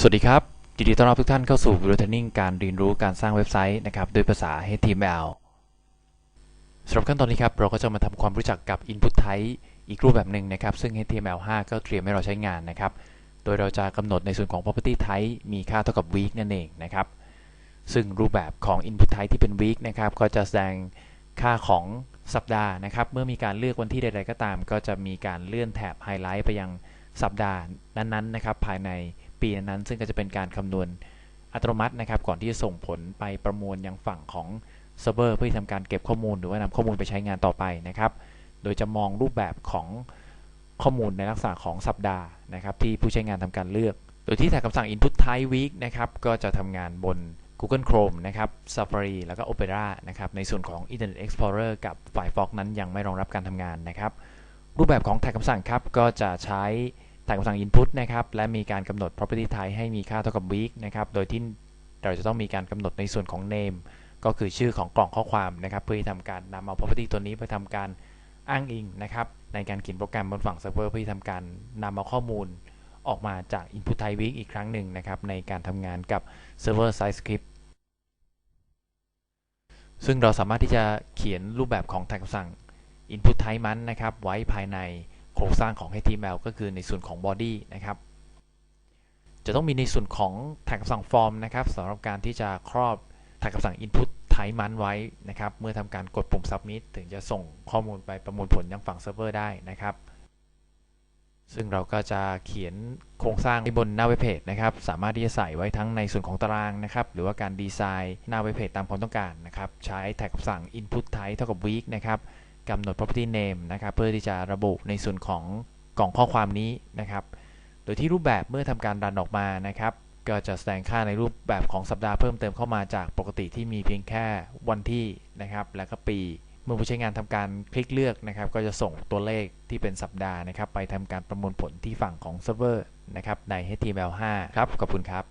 สวัสดีครับยินดีต้อนรับทุกท่านเข้าสู่ Video Training การเรียนรู้การสร้างเว็บไซต์นะครับโดยภาษา HTML สำหรับขั้นตอนนี้ครับเราก็จะมาทำความรู้จักกับ Input Type อีกรูปแบบหนึ่งนะครับ ซึ่ง HTML5 ก็เตรียมให้เราใช้งานนะครับ โดยเราจะกำหนดในส่วนของ property type มีค่าเท่ากับ week นั่นเองนะครับ ซึ่งรูปแบบของ Input Type ที่เป็น week นะครับก็จะแสดงค่าของสัปดาห์นะครับ เมื่อมีการเลือกวันที่ใด ๆ ก็ตาม ก็จะมีการเลื่อนแถบไฮไลท์ไปยังสัปดาห์นั้นๆนะครับภายใน ปีนั้น ซึ่งก็จะเป็นการคำนวณอัตโนมัตินะครับ ก่อนที่จะส่งผลไปประมวลยังฝั่งของเซิร์ฟเวอร์เพื่อทำการเก็บข้อมูลหรือว่านำข้อมูลไปใช้งานต่อไปนะครับ โดยจะมองรูปแบบของข้อมูลในลักษณะของสัปดาห์นะครับ ที่ผู้ใช้งานทำการเลือก โดยที่แท็กคำสั่ง input type week นะครับก็จะทำงานบน Google Chrome นะครับ Safari แล้วก็ Opera นะครับในส่วนของ Internet Explorer กับ Firefox นั้นยังไม่รองรับการทำงานนะครับ รูปแบบของแท็กคำสั่งครับก็จะใช้ แท็กคำสั่ง input นะครับ และมีการกำหนด property type ให้มีค่าเท่ากับ week นะครับ โดยที่เราจะต้องมีการกำหนดในส่วนของ name ก็คือชื่อของกล่องข้อความนะครับ เพื่อที่ทำการนำเอา property ตัวนี้ไปทำการอ้างอิงนะครับ ในการเขียนโปรแกรมบนฝั่งเซิร์ฟเวอร์เพื่อที่ทำการนำเอาข้อมูลออกมาจาก input type week อีกครั้งหนึ่งนะครับ ในการทำงานกับ server side script ซึ่งเราสามารถที่จะเขียนรูปแบบของแท็กคำสั่ง input type มันนะครับ ไว้ภายใน โครงสร้างของ HTML ก็คือในส่วนของ body นะครับ จะต้องมีในส่วนของแท็กคำสั่ง form นะครับสำหรับการที่จะครอบแท็กคำสั่ง input type มันไว้นะครับ เมื่อทำการกดปุ่ม submit ถึงจะส่งข้อมูลไปประมวลผลยังฝั่งเซิร์ฟเวอร์ได้นะครับ ซึ่งเราก็จะเขียนโครงสร้างบนหน้าเว็บเพจนะครับ สามารถที่จะใส่ไว้ทั้งในส่วนของตารางนะครับ หรือว่าการดีไซน์หน้าเว็บเพจตามความต้องการนะครับ ใช้แท็กคำสั่ง input type เท่ากับ week นะครับ กำหนด property name นะครับ เพื่อที่จะระบุในส่วนของกล่องข้อความนี้นะครับ โดยที่รูปแบบเมื่อทำการรันออกมานะครับ ก็จะแสดงค่าในรูปแบบของสัปดาห์เพิ่มเติมเข้ามาจากปกติที่มีเพียงแค่วันที่นะครับ และก็ปี เมื่อผู้ใช้งานทำการคลิกเลือกนะครับ ก็จะส่งตัวเลขที่เป็นสัปดาห์นะครับ ไปทำการประมวลผลที่ฝั่งของเซิร์ฟเวอร์นะครับใน HTML5 ครับ ขอบคุณครับ